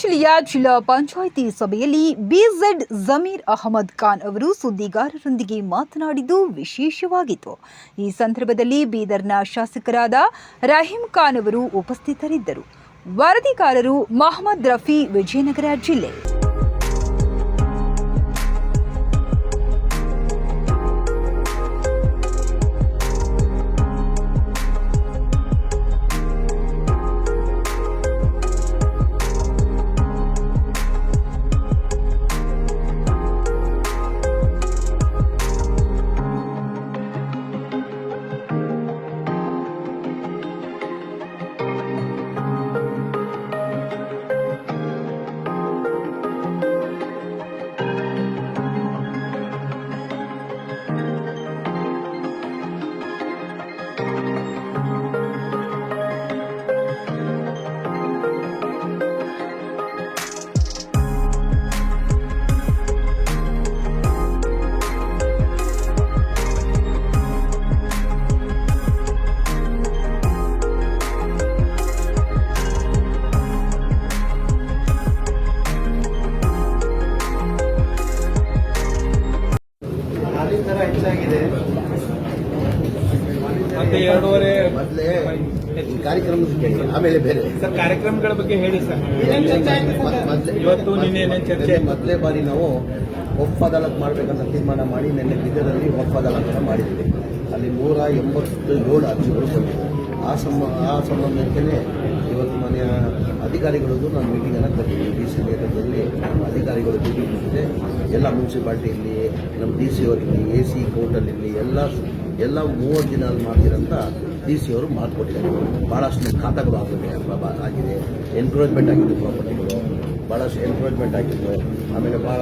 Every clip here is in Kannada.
ಜಿಲ್ಲೆಯ ಜಿಲ್ಲಾ ಪಂಚಾಯಿತಿ ಸಭೆಯಲ್ಲಿ ಬಿಜೆಡ್ ಜಮೀರ್ ಅಹಮದ್ ಖಾನ್ ಅವರು ಸುದ್ದಿಗಾರರೊಂದಿಗೆ ಮಾತನಾಡಿದ್ದು ವಿಶೇಷವಾಗಿತ್ತು. ಈ ಸಂದರ್ಭದಲ್ಲಿ ಬೀದರ್ನ ಶಾಸಕರಾದ ರಹೀಂ ಖಾನ್ ಅವರು ಉಪಸ್ಥಿತರಿದ್ದರು. ವರದಿಗಾರರು ಮಹಮ್ಮದ್ ರಫಿ ವಿಜಯನಗರ ಜಿಲ್ಲೆ. ದರ ಹೆಚ್ಚಾಗಿದೆ. ಮತ್ತೆ ಎರಡೂವರೆ ಮೊದಲೇ ಕಾರ್ಯಕ್ರಮ ಆಮೇಲೆ ಬೇರೆ. ಸರ್ ಕಾರ್ಯಕ್ರಮಗಳ ಬಗ್ಗೆ ಹೇಳಿ ಸರ್. ಇವತ್ತು ನಿನ್ನೆ ಏನೇನ್ ಚರ್ಚೆ? ಮೊದಲೇ ಬಾರಿ ನಾವು ಒಪ್ಪ ಅದಾಲತ್ ಮಾಡಬೇಕಂತ ತೀರ್ಮಾನ ಮಾಡಿ ನಿನ್ನೆ ಬಿದ್ದದಲ್ಲಿ ಒಪ್ಪ ಅದಾಲತ್ ಮಾಡಿದ್ವಿ. ಅಲ್ಲಿ ನೂರ ಎಂಬತ್ತು ಏಳು ಅರ್ಜಿಗಳು ಬಂದಿವೆ ಆ ಸಂಬಂಧ ಆ ಸಂಬಂಧಕ್ಕೆ ಇವತ್ತು ಮನೆಯ ಅಧಿಕಾರಿಗಳದ್ದು ನಾನು ಮೀಟಿಂಗನ್ನು ಕರೆದಿದ್ದೆ ಡಿ ಸಿ ಅಧಿಕಾರಿಗಳು ಇದೆ ಎಲ್ಲ ಮುನ್ಸಿಪಾಲ್ಟಿಯಲ್ಲಿ ನಮ್ಮ ಡಿ ಸಿ ಅವರಿರಲಿ ಎ ಸಿ ಕೋರ್ಟಲ್ಲಿರಲಿ ಎಲ್ಲ ಎಲ್ಲ ಮೂವತ್ತು ದಿನ ಮಾಡ್ತೀರಂತ ಡಿ ಸಿ ಅವರು ಮಾತು ಕೊಟ್ಟಿದ್ದಾರೆ ಭಾಳಷ್ಟು ಖಾತಾಗಳು ಆಗಿದೆ. ಆಗಿದೆ ಎನ್ಕ್ರೋಚ್ಮೆಂಟ್ ಆಗಿದೆ ಪ್ರಾಪರ್ಟಿಗಳು ಭಾಳಷ್ಟು ಎನ್ಕ್ರೋಚ್ಮೆಂಟ್ ಆಗಿತ್ತು ಆಮೇಲೆ ಭಾಳ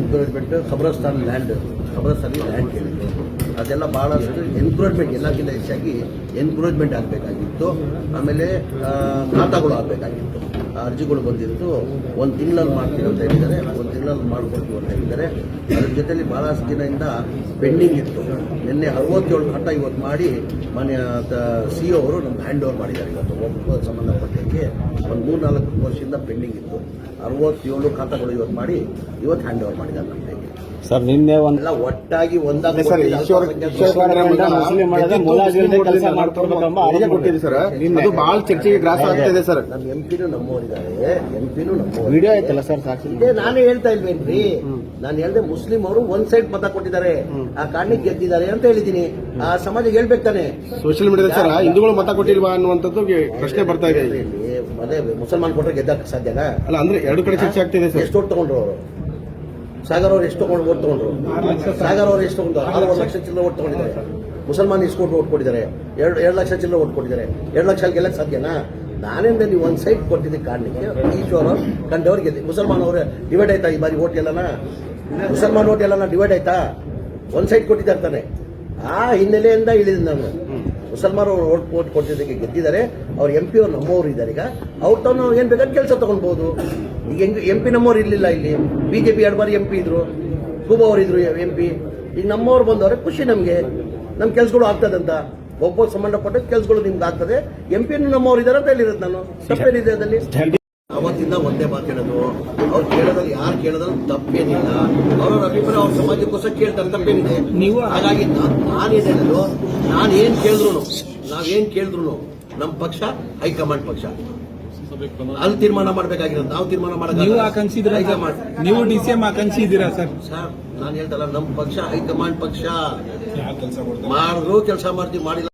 ಎನ್ಕ್ರೋಚ್ಮೆಂಟ್ ಖಬ್ರಸ್ತಾನ್ ಲ್ಯಾಂಡ್ ಖಬ್ರಸ್ತಾನಿ ಲ್ಯಾಂಡ್ ಕೇಳಿದ್ರು. ಅದೆಲ್ಲ ಭಾಳಷ್ಟು ಎನ್ಕ್ರೋಚ್ಮೆಂಟ್ ಎಲ್ಲಕ್ಕಿಂತ ಹೆಚ್ಚಾಗಿ ಎನ್ಕ್ರೋಚ್ಮೆಂಟ್ ಆಗಬೇಕಾಗಿತ್ತು. ಆಮೇಲೆ ಖಾತಾಗಳು ಆಗಬೇಕಾಗಿತ್ತು. ಅರ್ಜಿಗಳು ಬಂದಿತ್ತು. ಒಂದು ತಿಂಗಳಲ್ಲಿ ಮಾಡ್ತೀವಿ ಅಂತ ಹೇಳಿದ್ದಾರೆ. ಒಂದು ತಿಂಗಳಲ್ಲಿ ಮಾಡ್ಕೊಡ್ತೀವಿ ಅಂತ ಹೇಳಿದ್ದಾರೆ. ಅದ್ರ ಜೊತೆಯಲ್ಲಿ ಭಾಳಷ್ಟು ದಿನದಿಂದ ಪೆಂಡಿಂಗ್ ಇತ್ತು. ನಿನ್ನೆ ಅರವತ್ತೇಳು ಖಾತಾ ಇವತ್ತು ಮಾಡಿ ಮನೆಯ ಸಿ ಅವರು ನಮ್ಗೆ ಹ್ಯಾಂಡ್ ಓವರ್ ಮಾಡಿದ್ದಾರೆ ಇವತ್ತು. ಒಬ್ಬ ಸಂಬಂಧಪಟ್ಟಕ್ಕೆ ಒಂದು ಮೂರು ನಾಲ್ಕು ವರ್ಷದಿಂದ ಪೆಂಡಿಂಗ್ ಇತ್ತು. ಅರವತ್ತೇಳು ಖಾತಾಗಳು ಇವತ್ತು ಮಾಡಿ, ಇವತ್ತು ಹ್ಯಾಂಡ್ ಓವರ್ ಮಾಡಿದ್ದಾರೆ ಸರ್ ನಿನ್ನೆ ಒಂದು ಎಲ್ಲ ಒಟ್ಟಾಗಿ ಒಂದಾಗಿ ಸರ್, ಈಶ್ವರ ಮುಸ್ಲಿಂ ಮಾಡದೆ ಮುಲಾಜಿಲ್ದೆ ಕೆಲಸ ಮಾಡ್ಕೊಡ್ಬೇಕೆಂಬ ಆರೋಪ ಕೊಟ್ಟಿದೆ ಸರ್ ಅದು ಬಹಳ ಚರ್ಚೆಗೆ ಗ್ರಾಸ ಆಗ್ತಿದೆ ಸರ್. ನಮ್ಮ ಎಂ ಪಿನೂ ನಮ್ಮವರಿದ್ದಾರೆ ಎಂ ಪಿನೂ ನಮ್ಮವರು ವಿಡಿಯೋ ಐತಲ್ಲ ಸರ್ ಸಾಕ್ಷಿ? ಇದೇ ನಾನೇ ಹೇಳ್ತಾ ಇಲ್ವೇನ್ರಿ? ನಾನು ಹೇಳ್ದೆ ಮುಸ್ಲಿಂ ಅವರು ಒಂದ್ ಸೈಡ್ ಮತ ಕೊಟ್ಟಿದ್ದಾರೆ ಆ ಕಾರಣಕ್ಕೆ ಗೆದ್ದಿದ್ದಾರೆ ಅಂತ ಹೇಳಿದೀನಿ ಆ ಸಮಾಜ ಹೇಳ್ಬೇಕು ತಾನೆ. ಸೋಷಿಯಲ್ ಮೀಡಿಯಾ ಸರ್ ಹಿಂದೂಗಳು ಮತ ಕೊಟ್ಟಿಲ್ವಾ ಅನ್ನುವಂಥದ್ದು ಪ್ರಶ್ನೆ ಬರ್ತಾ ಇದೆ ಅದೇ ಮುಸಲ್ಮಾನ್ ಕೊಟ್ಟರೆ ಗೆದ್ದಕ್ಕೆ ಸಾಧ್ಯನಾ? ಅಲ್ಲ ಅಂದ್ರೆ ಎರಡು ಕಡೆ ಚರ್ಚೆ ಆಗ್ತಿದೆ ಸರ್. ಎಷ್ಟು ತಗೊಂಡ್ರು ಅವರು? ಸಾಗರ್ ಅವ್ರು ಎಷ್ಟು ತಗೊಂಡು ಓಟ್ ತಗೊಂಡ್ರು? ಸಾಗರ್ ಅವ್ರು ಎಷ್ಟು ತಗೊಂಡ್ರು? ಆರು ಲಕ್ಷ ಚಿಲ್ಲರೆ ಓಟ್ ತಗೊಂಡಿದ್ದಾರೆ. ಮುಸಲ್ಮಾನ್ ಕೊಟ್ಟು ಓಟ್ ಕೊಟ್ಟಿದ್ದಾರೆ. ಎರಡು ಎರಡು ಲಕ್ಷ ಚಿಲ್ಲರೆ ಓಟ್ ಕೊಟ್ಟಿದ್ದಾರೆ. ಎರಡು ಲಕ್ಷ ಗೆಲ್ಲಕ್ಕೆ ಸಾಧ್ಯನಾ? ನಾನಿಂದ ನೀವು ಒಂದು ಸೈಡ್ ಕೊಟ್ಟಿದ್ದ ಕಾರಣಕ್ಕೆ ಈಶ್ವರ ಕಂಡವ್ರು ಗೆದ್ದೆ ಮುಸಲ್ಮಾನ್ ಅವರು ಡಿವೈಡ್ ಆಯ್ತಾ ಈ ಬಾರಿ ಓಟ್ ಎಲ್ಲನ ಮುಸಲ್ಮಾನ್ ಓಟ್ ಎಲ್ಲನ ಡಿವೈಡ್ ಆಯ್ತಾ? ಒಂದು ಸೈಡ್ ಕೊಟ್ಟಿದ್ದಾರೆ ತಾನೆ. ಆ ಹಿನ್ನೆಲೆಯಿಂದ ಇಳಿದ ನಾನು. ಅವರು ಓಟ್ ಓಟ್ ಕೊಟ್ಟಿದ್ದಕ್ಕೆ ಗೆದ್ದಿದ್ದಾರೆ. ಅವ್ರ ಎಂ ಪಿ ಅವ್ರು ನಮ್ಮವರು ಇದ್ದಾರೆ. ಈಗ ಅವ್ರ ತಾವು ನಾವು ಏನು ಬೇಕಾದ್ರೆ ಕೆಲಸ ತಗೊಳ್ಬೋದು ಈಗ ಹೆಂಗ್ ಎಂ ಪಿ ನಮ್ಮವ್ರು ಇರಲಿಲ್ಲ ಇಲ್ಲಿ. ಬಿ ಜೆ ಪಿ ಎರಡು ಬಾರಿ ಎಂ ಪಿ ಇದ್ರು. ಕುಬ ಅವರು ಇದ್ರು ಎಂ ಪಿ ಈಗ ನಮ್ಮವ್ರು ಬಂದವ್ರೆ ಖುಷಿ ನಮಗೆ. ನಮ್ಮ ಕೆಲಸಗಳು ಆಗ್ತದಂತ. ಒಬ್ಬ ಸಂಬಂಧಪಟ್ಟ ಕೆಲಸಗಳು ನಿಮ್ಗೆ ಆಗ್ತದೆ. ಎಂ ಪಿ ನಮ್ಮವ್ರು ಇದ್ದಾರೆ ಅಂತ ಹೇಳಿರೋದು ನಾನು. ತಪ್ಪೇನಿದೆ ಅದರಲ್ಲಿ? ಅವತ್ತಿಂದ ಒಂದೇ ಮಾತಾಡೋದು ಅವ್ರು ಕೇಳೋದ್ರಲ್ಲಿ ಯಾರು ಕೇಳೋದ್ರಲ್ಲಿ ತಪ್ಪೇನಿಲ್ಲ. ಅವ್ರವ್ರ ಅಭಿಪ್ರಾಯ ಅವ್ರ ಸಮಾಜಕ್ಕೋಸ್ಕರ ಕೇಳ್ತಾರೆ. ತಪ್ಪೇನಿದೆ. ನೀವು- ಹಾಗಾಗಿ ನಾನೇನು ಹೇಳೋದು? ನಾನು ಏನು ಕೇಳಿದ್ರು ನಾವೇನು ಕೇಳಿದ್ರು ನಮ್ಮ ಪಕ್ಷ ಹೈಕಮಾಂಡ್ ಪಕ್ಷ. ಅಲ್ಲಿ ತೀರ್ಮಾನ ಮಾಡಬೇಕಾಗಿರೋದು. ನಾವು ತೀರ್ಮಾನ ನೀವು? High command. ನೀವು ಡಿ ಸಿ ಎಂ ಆಕಾಂಕ್ಷಿದ್ದೀರಾ ಸರ್? ಸರ್ ನಾನು ಹೇಳ್ತಲ್ಲ ನಮ್ಮ ಪಕ್ಷ ಹೈಕಮಾಂಡ್ ಪಕ್ಷ. ಮಾಡಿದ್ರು ಕೆಲಸ ಮಾಡ್ತೀವಿ ಮಾಡಿಲ್ಲ